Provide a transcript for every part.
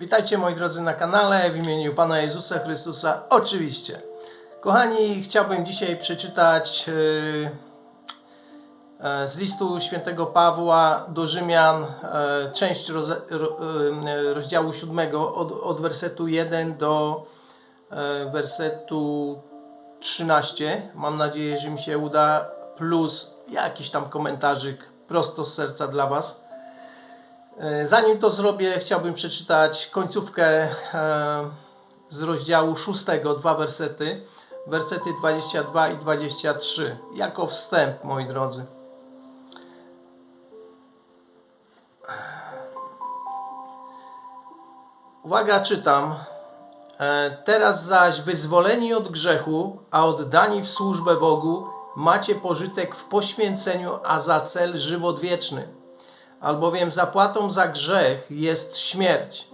Witajcie moi drodzy na kanale w imieniu Pana Jezusa Chrystusa, oczywiście. Kochani, chciałbym dzisiaj przeczytać yy, e, z listu świętego Pawła do Rzymian, e, część roz, ro, rozdziału 7 od, od wersetu 1 do wersetu 13. Mam nadzieję, że mi się uda, plus jakiś tam komentarzyk prosto z serca dla Was. E, Zanim to zrobię, chciałbym przeczytać końcówkę e, z rozdziału 6, dwa wersety, wersety 22 i 23, jako wstęp, moi drodzy. Uwaga, czytam. E, Teraz zaś wyzwoleni od grzechu, a oddani w służbę Bogu, macie pożytek w poświęceniu, a za cel żywot wieczny albowiem zapłatą za grzech jest śmierć,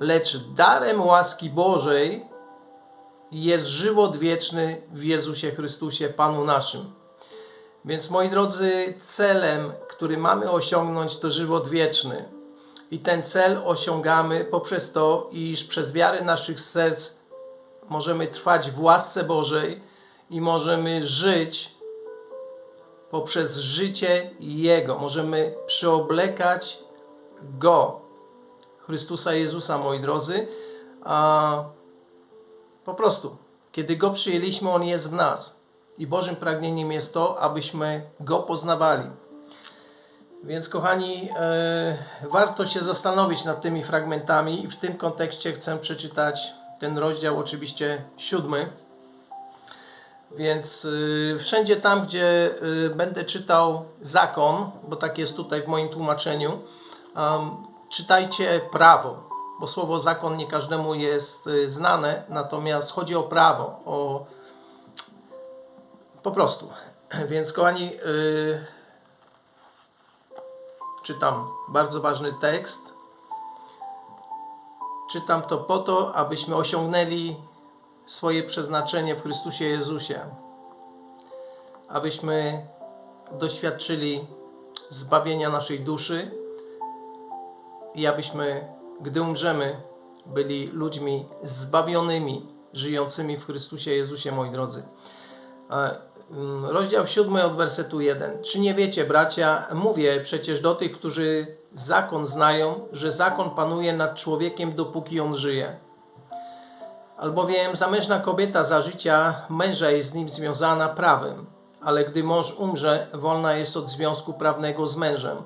lecz darem łaski Bożej jest żywot wieczny w Jezusie Chrystusie, Panu naszym. Więc moi drodzy, celem, który mamy osiągnąć, to żywot wieczny. I ten cel osiągamy poprzez to, iż przez wiarę naszych serc możemy trwać w łasce Bożej i możemy żyć poprzez życie Jego. Możemy przyoblekać Go, Chrystusa Jezusa, moi drodzy. A po prostu, kiedy Go przyjęliśmy, On jest w nas. I Bożym pragnieniem jest to, abyśmy Go poznawali. Więc, kochani, e, warto się zastanowić nad tymi fragmentami, i w tym kontekście chcę przeczytać ten rozdział, oczywiście siódmy. Więc y, wszędzie tam, gdzie y, będę czytał zakon, bo tak jest tutaj w moim tłumaczeniu, um, czytajcie prawo, bo słowo zakon nie każdemu jest y, znane, natomiast chodzi o prawo, o po prostu. Więc kochani, y, czytam bardzo ważny tekst. Czytam to po to, abyśmy osiągnęli swoje przeznaczenie w Chrystusie Jezusie, abyśmy doświadczyli zbawienia naszej duszy i abyśmy, gdy umrzemy, byli ludźmi zbawionymi, żyjącymi w Chrystusie Jezusie, moi drodzy. E, mm, Rozdział 7 od wersetu 1. Czy nie wiecie, bracia, mówię przecież do tych, którzy zakon znają, że zakon panuje nad człowiekiem, dopóki on żyje. Albowiem zamężna kobieta za życia męża jest z nim związana prawem, ale gdy mąż umrze, wolna jest od związku prawnego z mężem.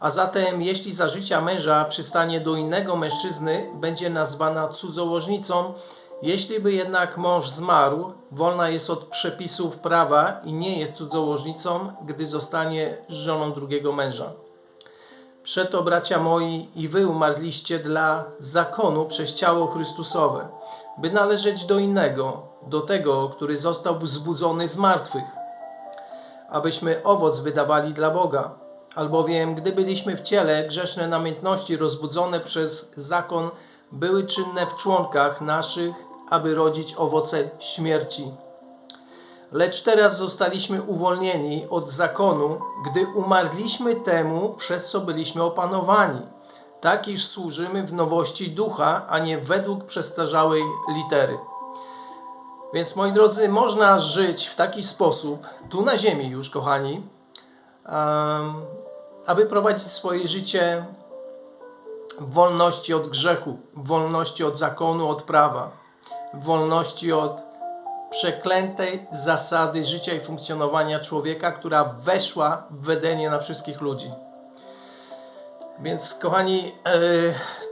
A zatem, jeśli za życia męża przystanie do innego mężczyzny, będzie nazwana cudzołożnicą. Jeśli by jednak mąż zmarł, wolna jest od przepisów prawa i nie jest cudzołożnicą, gdy zostanie żoną drugiego męża. Przeto, bracia moi, i wy umarliście dla zakonu przez ciało Chrystusowe, by należeć do innego, do tego, który został wzbudzony z martwych, abyśmy owoc wydawali dla Boga. Albowiem, gdy byliśmy w ciele, grzeszne namiętności rozbudzone przez zakon były czynne w członkach naszych, aby rodzić owoce śmierci. Lecz teraz zostaliśmy uwolnieni od zakonu, gdy umarliśmy temu, przez co byliśmy opanowani. Tak iż służymy w nowości ducha, a nie według przestarzałej litery. Więc moi drodzy, można żyć w taki sposób, tu na ziemi już, kochani, aby prowadzić swoje życie w wolności od grzechu, w wolności od zakonu, od prawa, w wolności od przeklętej zasady życia i funkcjonowania człowieka, która weszła w wedenie na wszystkich ludzi. Więc, kochani, e,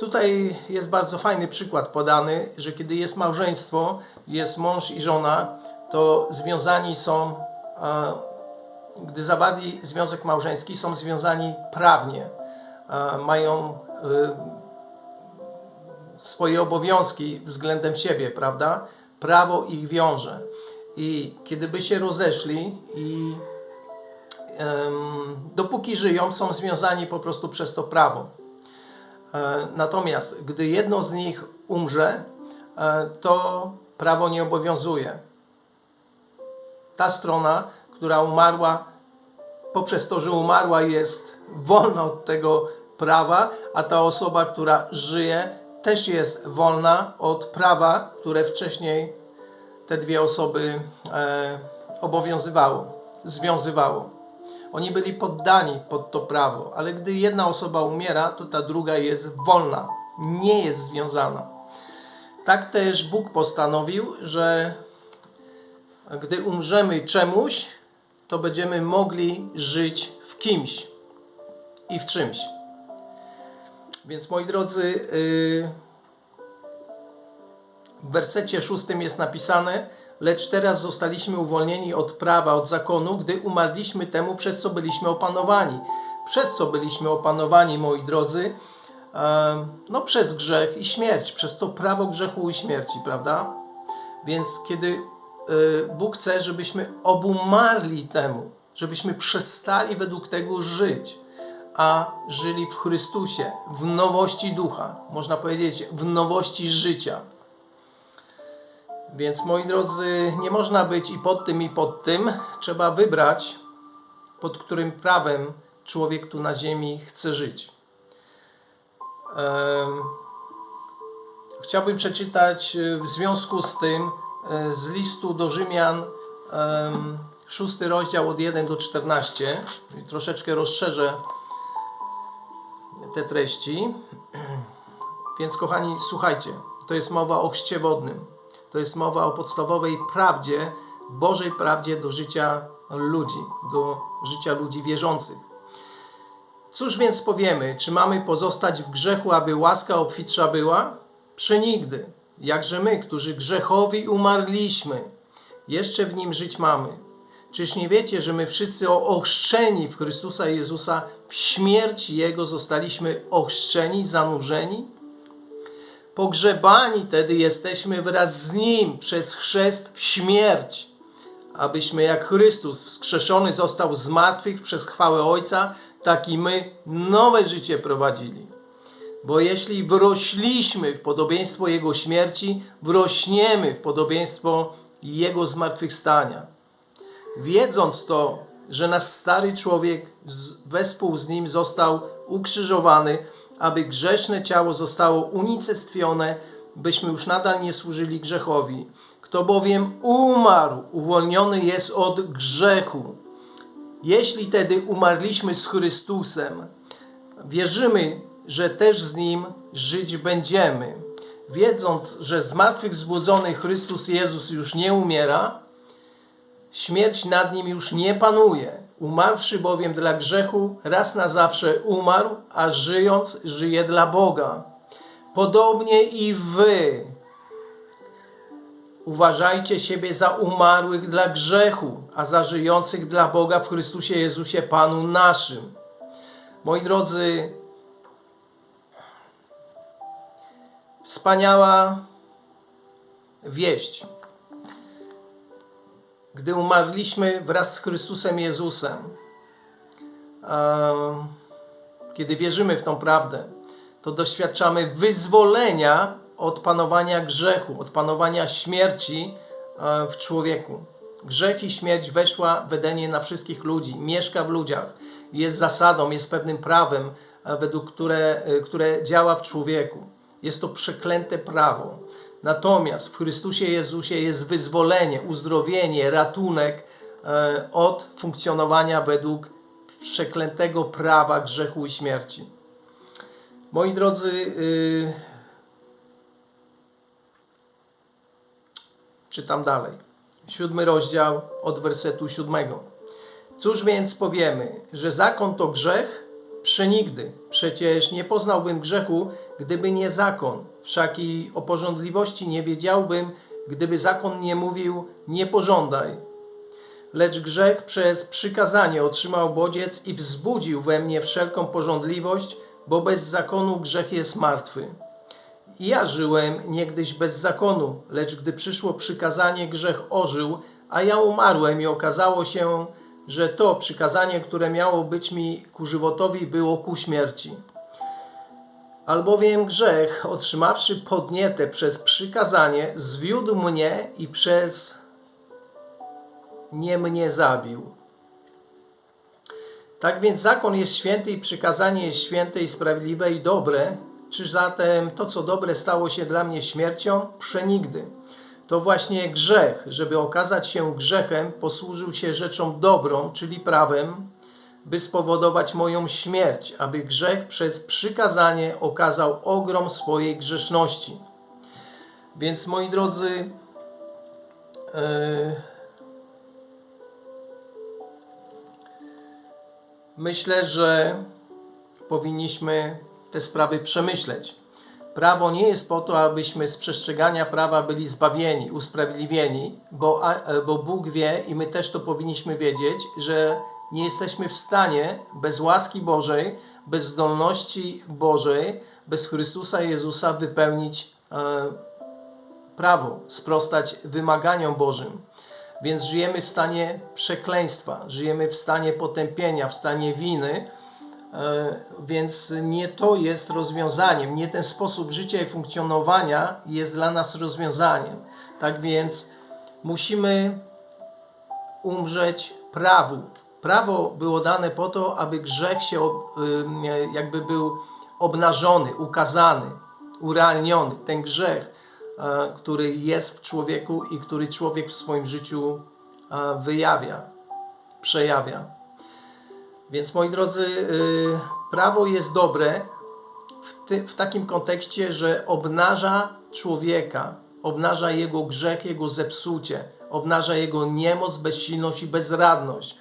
tutaj jest bardzo fajny przykład podany, że kiedy jest małżeństwo, jest mąż i żona, to związani są, e, gdy zawarli związek małżeński, są związani prawnie, e, mają swoje obowiązki względem siebie, prawda? Prawo ich wiąże. I kiedy by się rozeszli i dopóki żyją, są związani po prostu przez to prawo. E, natomiast gdy jedno z nich umrze, e, to prawo nie obowiązuje. Ta strona, która umarła, poprzez to, że umarła, jest wolna od tego prawa, a ta osoba, która żyje, też jest wolna od prawa, które wcześniej te dwie osoby e, obowiązywało, związywało. Oni byli poddani pod to prawo, ale gdy jedna osoba umiera, to ta druga jest wolna, nie jest związana. Tak też Bóg postanowił, że gdy umrzemy czemuś, to będziemy mogli żyć w kimś i w czymś. Więc moi drodzy, yy, w wersecie szóstym jest napisane: Lecz teraz zostaliśmy uwolnieni od prawa, od zakonu, gdy umarliśmy temu, przez co byliśmy opanowani. Przez co byliśmy opanowani, moi drodzy? No, przez grzech i śmierć, przez to prawo grzechu i śmierci, prawda? Więc kiedy y, Bóg chce, żebyśmy obumarli temu, żebyśmy przestali według tego żyć, a żyli w Chrystusie, w nowości ducha, można powiedzieć, w nowości życia. Więc moi drodzy, nie można być i pod tym, i pod tym. Trzeba wybrać, pod którym prawem człowiek tu na ziemi chce żyć. Chciałbym przeczytać e, w związku z tym e, z listu do Rzymian, szósty rozdział od 1 do 14. I Troszeczkę rozszerzę te treści. Więc kochani, słuchajcie, to jest mowa o chrzcie wodnym. To jest mowa o podstawowej prawdzie, Bożej prawdzie do życia ludzi, do życia ludzi wierzących. Cóż więc powiemy? Czy mamy pozostać w grzechu, aby łaska obfitsza była? Przenigdy. Jakże my, którzy grzechowi umarliśmy, jeszcze w nim żyć mamy. Czyż nie wiecie, że my wszyscy ochrzczeni w Chrystusa Jezusa w śmierć Jego zostaliśmy ochrzczeni, zanurzeni? Pogrzebani tedy jesteśmy wraz z Nim przez chrzest w śmierć, abyśmy jak Chrystus wskrzeszony został z martwych przez chwałę Ojca, tak i my nowe życie prowadzili. Bo jeśli wrośliśmy w podobieństwo Jego śmierci, wrośniemy w podobieństwo Jego zmartwychwstania. Wiedząc to, że nasz stary człowiek wespół z Nim został ukrzyżowany, aby grzeszne ciało zostało unicestwione, byśmy już nadal nie służyli grzechowi. Kto bowiem umarł, uwolniony jest od grzechu. Jeśli tedy umarliśmy z Chrystusem, wierzymy, że też z Nim żyć będziemy. Wiedząc, że zmartwychwzbudzony Chrystus Jezus już nie umiera, śmierć nad Nim już nie panuje. Umarłszy bowiem dla grzechu, raz na zawsze umarł, a żyjąc, żyje dla Boga. Podobnie i wy. Uważajcie siebie za umarłych dla grzechu, a za żyjących dla Boga w Chrystusie Jezusie Panu naszym. Moi drodzy, wspaniała wieść. Gdy umarliśmy wraz z Chrystusem Jezusem, em, kiedy wierzymy w tą prawdę, to doświadczamy wyzwolenia od panowania grzechu, od panowania śmierci w człowieku. Grzech i śmierć weszła w Edenie na wszystkich ludzi, mieszka w ludziach, jest zasadą, jest pewnym prawem, e, według które, e, które działa w człowieku. Jest to przeklęte prawo. Natomiast w Chrystusie Jezusie jest wyzwolenie, uzdrowienie, ratunek e, od funkcjonowania według przeklętego prawa grzechu i śmierci. Moi drodzy, yy, czytam dalej. Siódmy rozdział od wersetu siódmego. Cóż więc powiemy, że zakon to grzech? Przenigdy. Przecież nie poznałbym grzechu, gdyby nie zakon. Wszak i o porządliwości nie wiedziałbym, gdyby zakon nie mówił nie pożądaj. Lecz grzech przez przykazanie otrzymał bodziec i wzbudził we mnie wszelką porządliwość, bo bez zakonu grzech jest martwy. Ja żyłem niegdyś bez zakonu, lecz gdy przyszło przykazanie, grzech ożył, a ja umarłem i okazało się, że to przykazanie, które miało być mi ku żywotowi, było ku śmierci. Albowiem grzech, otrzymawszy podnietę przez przykazanie, zwiódł mnie i przez nie mnie zabił. Tak więc zakon jest święty i przykazanie jest święte i sprawiedliwe i dobre. Czy zatem to, co dobre, stało się dla mnie śmiercią? Przenigdy. To właśnie grzech, żeby okazać się grzechem, posłużył się rzeczą dobrą, czyli prawem, by spowodować moją śmierć, aby grzech przez przykazanie okazał ogrom swojej grzeszności. Więc moi drodzy, yy, myślę, że powinniśmy te sprawy przemyśleć. Prawo nie jest po to, abyśmy z przestrzegania prawa byli zbawieni, usprawiedliwieni, bo, bo Bóg wie i my też to powinniśmy wiedzieć, że nie jesteśmy w stanie bez łaski Bożej, bez zdolności Bożej, bez Chrystusa Jezusa wypełnić e, prawo, sprostać wymaganiom Bożym. Więc żyjemy w stanie przekleństwa, żyjemy w stanie potępienia, w stanie winy, więc nie to jest rozwiązaniem, nie ten sposób życia i funkcjonowania jest dla nas rozwiązaniem. Tak więc musimy umrzeć prawu. Prawo było dane po to, aby grzech się ym, jakby był obnażony, ukazany, urealniony. Ten grzech, e, który jest w człowieku i który człowiek w swoim życiu e, wyjawia, przejawia. Więc moi drodzy, y, prawo jest dobre w, ty, w takim kontekście, że obnaża człowieka, obnaża jego grzech, jego zepsucie, obnaża jego niemoc, bezsilność i bezradność.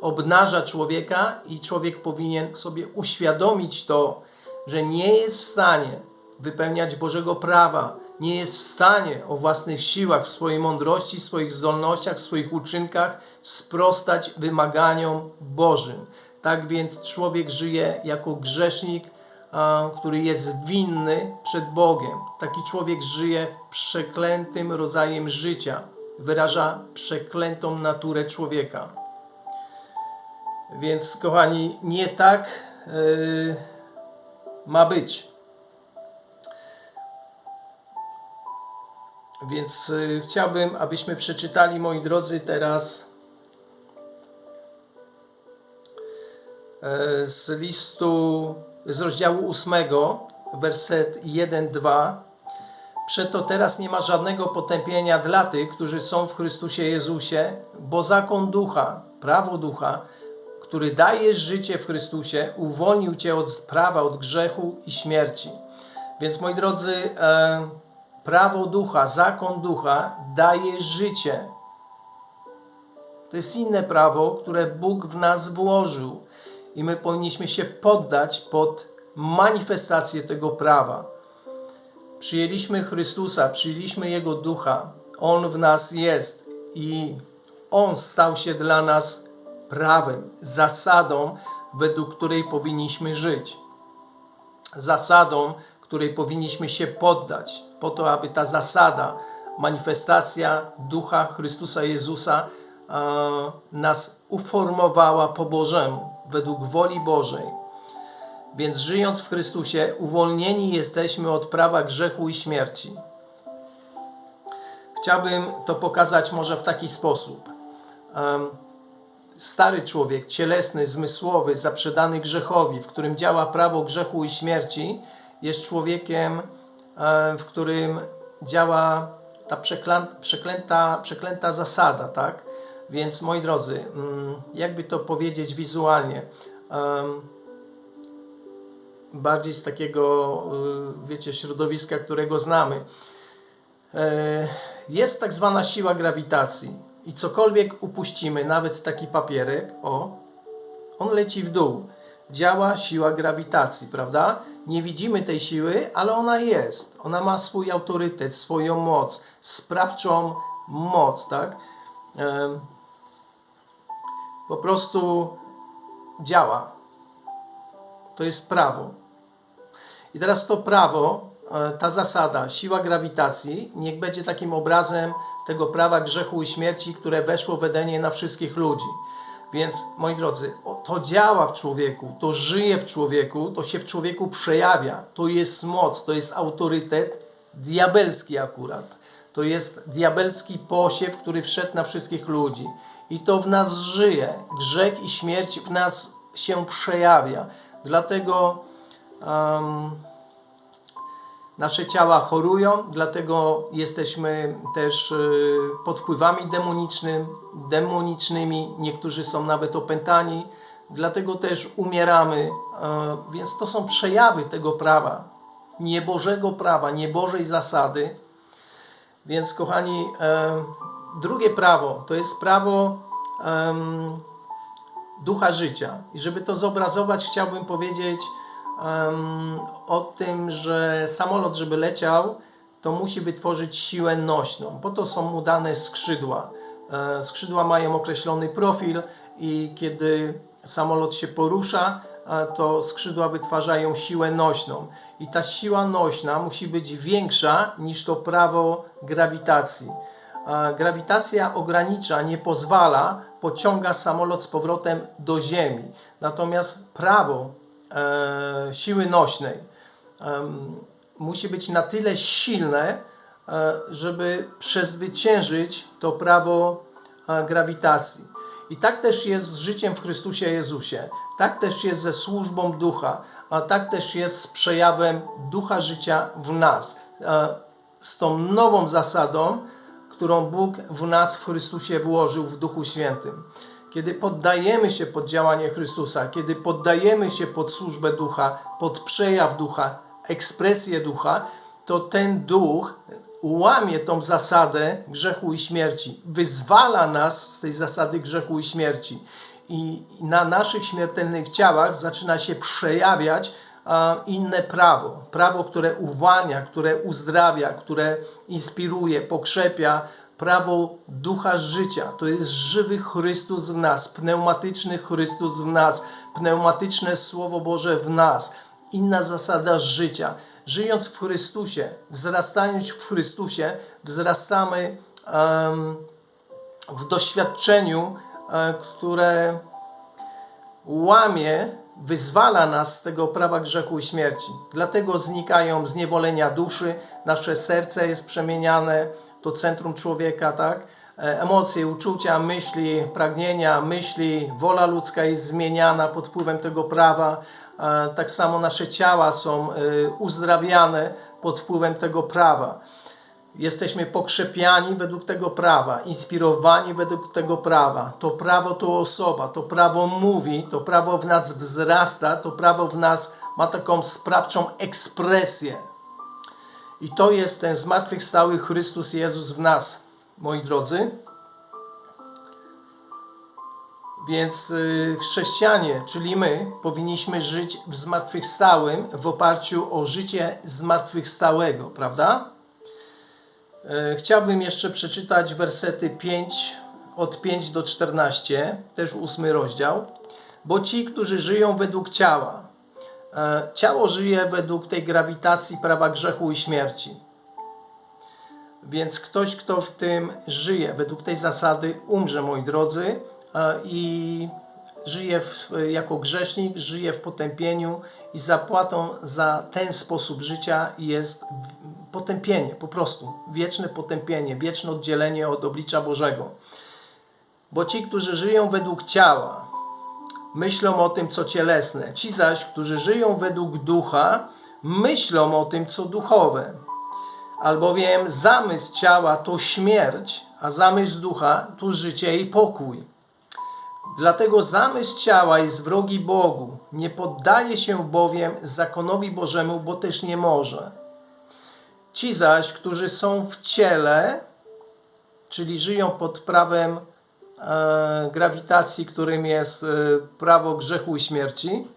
Obnaża człowieka i człowiek powinien sobie uświadomić to, że nie jest w stanie wypełniać Bożego prawa, nie jest w stanie o własnych siłach, w swojej mądrości, w swoich zdolnościach, w swoich uczynkach sprostać wymaganiom Bożym. Tak więc człowiek żyje jako grzesznik, który jest winny przed Bogiem. Taki człowiek żyje przeklętym rodzajem życia, wyraża przeklętą naturę człowieka. Więc, kochani, nie tak yy, ma być. Więc y, chciałbym, abyśmy przeczytali, moi drodzy, teraz e, z listu, z rozdziału 8, werset 1-2. Przeto teraz nie ma żadnego potępienia dla tych, którzy są w Chrystusie Jezusie, bo zakon ducha, prawo ducha, który daje życie w Chrystusie, uwolnił cię od prawa, od grzechu i śmierci. Więc moi drodzy, e, prawo ducha, zakon ducha daje życie. To jest inne prawo, które Bóg w nas włożył i my powinniśmy się poddać pod manifestację tego prawa. Przyjęliśmy Chrystusa, przyjęliśmy Jego ducha, On w nas jest i On stał się dla nas prawem, zasadą, według której powinniśmy żyć. Zasadą, której powinniśmy się poddać, po to, aby ta zasada, manifestacja ducha Chrystusa Jezusa e, nas uformowała po Bożemu, według woli Bożej. Więc żyjąc w Chrystusie, uwolnieni jesteśmy od prawa grzechu i śmierci. Chciałbym to pokazać może w taki sposób. Stary człowiek, cielesny, zmysłowy, zaprzedany grzechowi, w którym działa prawo grzechu i śmierci, jest człowiekiem, w którym działa ta przeklęta, przeklęta, przeklęta zasada, tak? Więc moi drodzy, mm, jakby to powiedzieć wizualnie, bardziej z takiego, y, wiecie, środowiska, którego znamy, e, jest tak zwana siła grawitacji i cokolwiek upuścimy, nawet taki papierek, o, on leci w dół. Działa siła grawitacji, prawda? Nie widzimy tej siły, ale ona jest. Ona ma swój autorytet, swoją moc, sprawczą moc, tak? Po prostu działa. To jest prawo. I teraz to prawo, e, ta zasada, siła grawitacji, niech będzie takim obrazem tego prawa grzechu i śmierci, które weszło w Edenie na wszystkich ludzi. Więc, moi drodzy, to działa w człowieku, to żyje w człowieku, to się w człowieku przejawia. To jest moc, to jest autorytet diabelski akurat. To jest diabelski posiew, który wszedł na wszystkich ludzi. I to w nas żyje. Grzech i śmierć w nas się przejawia. Dlatego um, Nasze ciała chorują, dlatego jesteśmy też y, pod wpływami demonicznym, demonicznymi. Niektórzy są nawet opętani, dlatego też umieramy. Y, Więc to są przejawy tego prawa, niebożego prawa, niebożej zasady. Więc, kochani, e, drugie prawo to jest prawo ducha życia. I żeby to zobrazować, chciałbym powiedzieć o tym, że samolot, żeby leciał, to musi wytworzyć siłę nośną. Po to są mu dane skrzydła. E, skrzydła mają określony profil i kiedy samolot się porusza, e, to skrzydła wytwarzają siłę nośną. I ta siła nośna musi być większa niż to prawo grawitacji. E, Grawitacja ogranicza, nie pozwala, pociąga samolot z powrotem do Ziemi. Natomiast prawo siły nośnej musi być na tyle silne, e, żeby przezwyciężyć to prawo e, grawitacji. I tak też jest z życiem w Chrystusie Jezusie. Tak też jest ze służbą ducha, a tak też jest z przejawem ducha życia w nas. E, Z tą nową zasadą, którą Bóg w nas w Chrystusie włożył w Duchu Świętym. Kiedy poddajemy się pod działanie Chrystusa, kiedy poddajemy się pod służbę ducha, pod przejaw ducha, ekspresję ducha, to ten duch łamie tą zasadę grzechu i śmierci, wyzwala nas z tej zasady grzechu i śmierci. I na naszych śmiertelnych ciałach zaczyna się przejawiać inne prawo. Prawo, które uwalnia, które uzdrawia, które inspiruje, pokrzepia. Prawo ducha życia. To jest żywy Chrystus w nas, pneumatyczny Chrystus w nas, pneumatyczne Słowo Boże w nas. Inna zasada życia. Żyjąc w Chrystusie, wzrastając w Chrystusie, wzrastamy em, w doświadczeniu, e, które łamie, wyzwala nas z tego prawa grzechu i śmierci. Dlatego znikają zniewolenia duszy, nasze serce jest przemieniane, to centrum człowieka, tak? E, Emocje, uczucia, myśli, pragnienia, myśli, wola ludzka jest zmieniana pod wpływem tego prawa. E, Tak samo nasze ciała są e, uzdrawiane pod wpływem tego prawa. Jesteśmy pokrzepiani według tego prawa, inspirowani według tego prawa. To prawo to osoba, to prawo mówi, to prawo w nas wzrasta, to prawo w nas ma taką sprawczą ekspresję. I to jest ten zmartwychwstały Chrystus Jezus w nas, moi drodzy. Więc y, chrześcijanie, czyli my, powinniśmy żyć w zmartwychwstałym w oparciu o życie zmartwychwstałego, prawda? E, Chciałbym jeszcze przeczytać wersety 5, od 5 do 14, też ósmy rozdział. Bo ci, którzy żyją według ciała, ciało żyje według tej grawitacji prawa grzechu i śmierci. Więc ktoś, kto w tym żyje, według tej zasady umrze, moi drodzy, e, i żyje w, jako grzesznik, żyje w potępieniu i zapłatą za ten sposób życia jest potępienie, po prostu wieczne potępienie, wieczne oddzielenie od oblicza Bożego. Bo ci, którzy żyją według ciała, myślą o tym, co cielesne, ci zaś, którzy żyją według ducha, myślą o tym, co duchowe. Albowiem zamysł ciała to śmierć, a zamysł ducha to życie i pokój. Dlatego zamysł ciała jest wrogi Bogu, nie poddaje się bowiem zakonowi Bożemu, bo też nie może. Ci zaś, którzy są w ciele, czyli żyją pod prawem grawitacji, którym jest e, prawo grzechu i śmierci,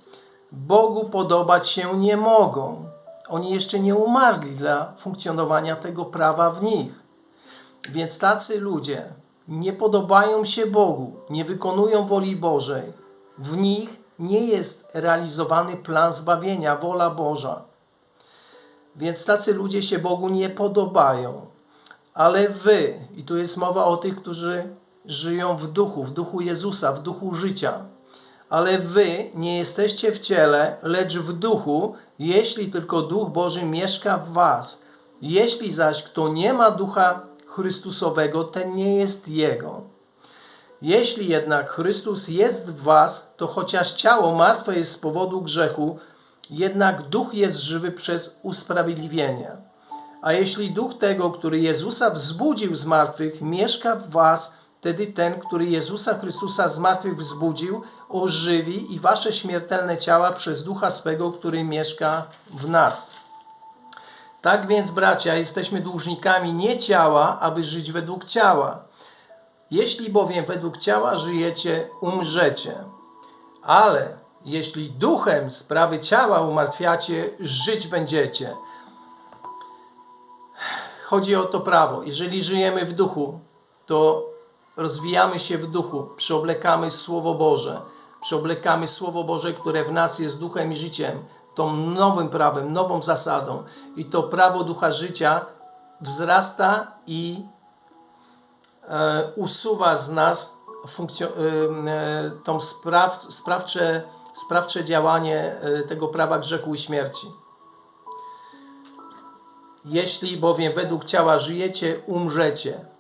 Bogu podobać się nie mogą. Oni jeszcze nie umarli dla funkcjonowania tego prawa w nich. Więc tacy ludzie nie podobają się Bogu, nie wykonują woli Bożej. W nich nie jest realizowany plan zbawienia, wola Boża. Więc tacy ludzie się Bogu nie podobają. Ale wy, i tu jest mowa o tych, którzy żyją w duchu, w duchu Jezusa, w duchu życia. Ale wy nie jesteście w ciele, lecz w duchu, jeśli tylko duch Boży mieszka w was. Jeśli zaś kto nie ma ducha Chrystusowego, ten nie jest jego. Jeśli jednak Chrystus jest w was, to chociaż ciało martwe jest z powodu grzechu, jednak duch jest żywy przez usprawiedliwienie. A jeśli duch tego, który Jezusa wzbudził z martwych, mieszka w was, wtedy ten, który Jezusa Chrystusa z martwych wzbudził, ożywi i wasze śmiertelne ciała przez ducha swego, który mieszka w nas. Tak więc, bracia, jesteśmy dłużnikami nie ciała, aby żyć według ciała. Jeśli bowiem według ciała żyjecie, umrzecie. Ale jeśli duchem sprawy ciała umartwiacie, żyć będziecie. Chodzi o to prawo. Jeżeli żyjemy w duchu, to rozwijamy się w duchu, przyoblekamy Słowo Boże, przyoblekamy Słowo Boże, które w nas jest duchem i życiem, tą nowym prawem, nową zasadą. I to prawo ducha życia wzrasta i e, usuwa z nas funkcjo- e, e, tą spraw, sprawcze, sprawcze działanie e, tego prawa grzechu i śmierci. Jeśli bowiem według ciała żyjecie, umrzecie.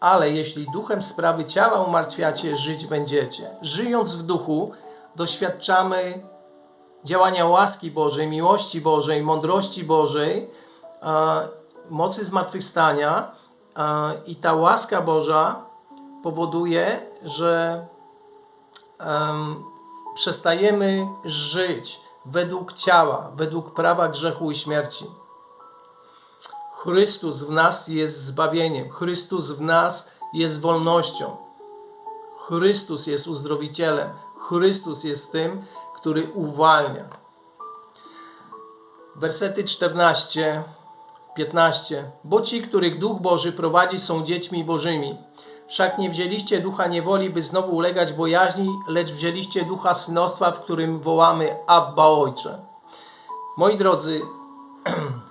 Ale jeśli duchem sprawy ciała umartwiacie, żyć będziecie. Żyjąc w duchu, doświadczamy działania łaski Bożej, miłości Bożej, mądrości Bożej, e, mocy zmartwychwstania e, i ta łaska Boża powoduje, że em, przestajemy żyć według ciała, według prawa grzechu i śmierci. Chrystus w nas jest zbawieniem, Chrystus w nas jest wolnością, Chrystus jest uzdrowicielem, Chrystus jest tym, który uwalnia. Wersety 14, 15. Bo ci, których Duch Boży prowadzi, są dziećmi Bożymi. Wszak nie wzięliście ducha niewoli, by znowu ulegać bojaźni, lecz wzięliście ducha synostwa, w którym wołamy Abba Ojcze. Moi drodzy,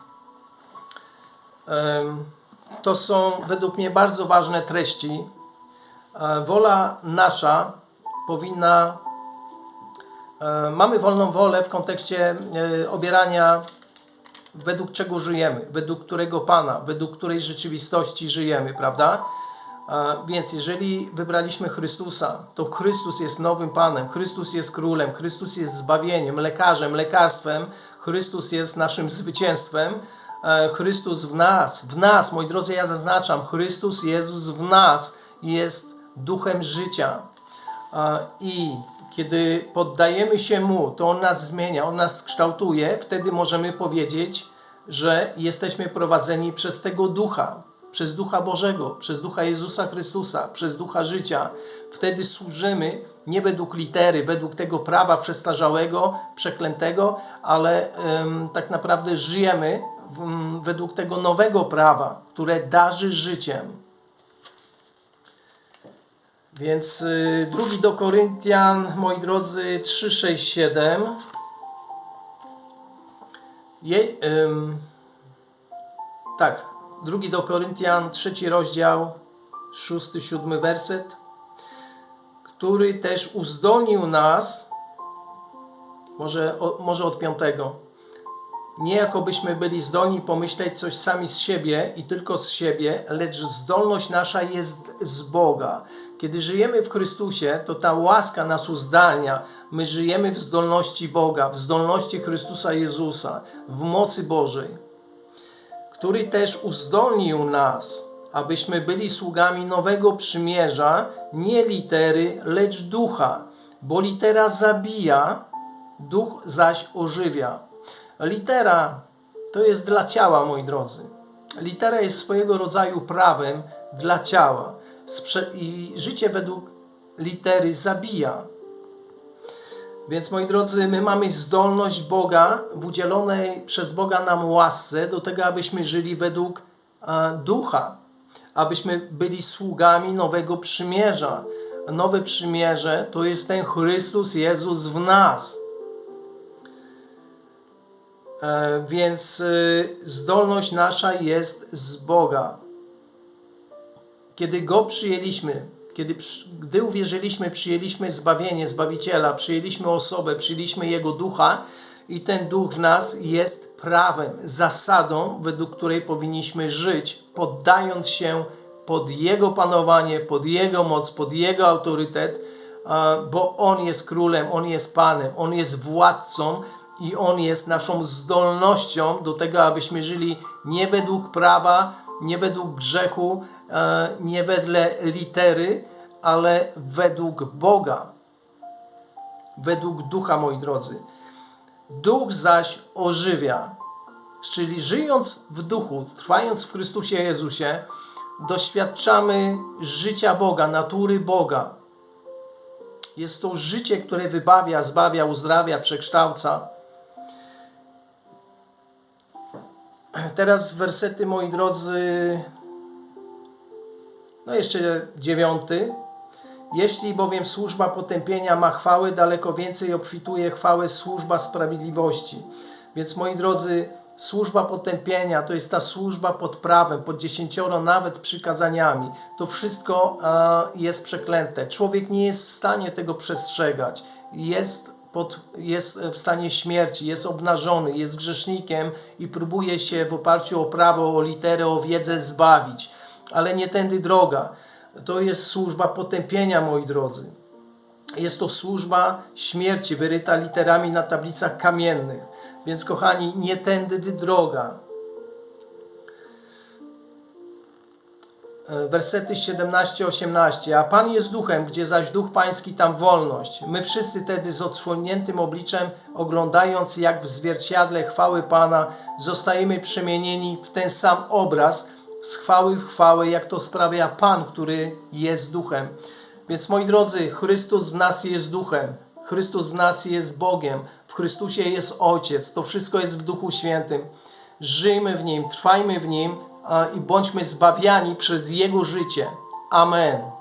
to są według mnie bardzo ważne treści. E, Wola nasza powinna E, Mamy wolną wolę w kontekście e, obierania, według czego żyjemy, według którego Pana, według której rzeczywistości żyjemy, prawda? Więc jeżeli wybraliśmy Chrystusa, to Chrystus jest nowym Panem, Chrystus jest królem, Chrystus jest zbawieniem, lekarzem, lekarstwem, Chrystus jest naszym zwycięstwem. E, Chrystus w nas, w nas, moi drodzy, ja zaznaczam, Chrystus Jezus w nas jest duchem życia. E, I kiedy poddajemy się Mu, to On nas zmienia, On nas kształtuje, wtedy możemy powiedzieć, że jesteśmy prowadzeni przez tego Ducha, przez Ducha Bożego, przez Ducha Jezusa Chrystusa, przez Ducha życia. Wtedy służymy nie według litery, według tego prawa przestarzałego, przeklętego, ale tak naprawdę żyjemy według tego nowego prawa, które darzy życiem. Więc y, drugi do Koryntian, moi drodzy, 3, 6, 7. Je, tak, drugi do Koryntian, trzeci rozdział, szósty, siódmy werset, który też uzdolnił nas, może, o, może od piątego, nie jakobyśmy byli zdolni pomyśleć coś sami z siebie i tylko z siebie, lecz zdolność nasza jest z Boga. Kiedy żyjemy w Chrystusie, to ta łaska nas uzdalnia. My żyjemy w zdolności Boga, w zdolności Chrystusa Jezusa, w mocy Bożej, który też uzdolnił nas, abyśmy byli sługami nowego przymierza, nie litery, lecz ducha, bo litera zabija, duch zaś ożywia. Litera to jest dla ciała, moi drodzy. Litera jest swojego rodzaju prawem dla ciała. I życie według litery zabija. Więc moi drodzy, my mamy zdolność Boga w udzielonej przez Boga nam łasce do tego, abyśmy żyli według e, ducha, abyśmy byli sługami nowego przymierza. Nowe przymierze to jest ten Chrystus Jezus w nas. E, więc y, zdolność nasza jest z Boga. Kiedy Go przyjęliśmy, kiedy, gdy uwierzyliśmy, przyjęliśmy zbawienie, Zbawiciela, przyjęliśmy osobę, przyjęliśmy Jego Ducha i ten Duch w nas jest prawem, zasadą, według której powinniśmy żyć, poddając się pod Jego panowanie, pod Jego moc, pod Jego autorytet, bo On jest królem, On jest Panem, On jest władcą i On jest naszą zdolnością do tego, abyśmy żyli nie według prawa, nie według grzechu, e, nie wedle litery, ale według Boga, według ducha, moi drodzy. Duch zaś ożywia, czyli żyjąc w duchu, trwając w Chrystusie Jezusie, doświadczamy życia Boga, natury Boga. Jest to życie, które wybawia, zbawia, uzdrawia, przekształca. Teraz wersety, moi drodzy, no jeszcze dziewiąty. Jeśli bowiem służba potępienia ma chwały, daleko więcej obfituje chwały służba sprawiedliwości. Więc moi drodzy, służba potępienia to jest ta służba pod prawem, pod dziesięcioro nawet przykazaniami. To wszystko e, jest przeklęte. Człowiek nie jest w stanie tego przestrzegać. Jest, pod, jest w stanie śmierci, jest obnażony, jest grzesznikiem i próbuje się w oparciu o prawo, o literę, o wiedzę zbawić. Ale nie tędy droga. To jest służba potępienia, moi drodzy. Jest to służba śmierci, wyryta literami na tablicach kamiennych. Więc, kochani, nie tędy droga. Wersety 17-18. A Pan jest duchem, gdzie zaś duch pański, tam wolność. My wszyscy tedy z odsłoniętym obliczem, oglądając jak w zwierciadle chwały Pana, zostajemy przemienieni w ten sam obraz, z chwały w chwałę, jak to sprawia Pan, który jest duchem. Więc moi drodzy, Chrystus w nas jest duchem. Chrystus w nas jest Bogiem. W Chrystusie jest Ojciec. To wszystko jest w Duchu Świętym. Żyjmy w Nim, trwajmy w Nim i bądźmy zbawiani przez Jego życie. Amen.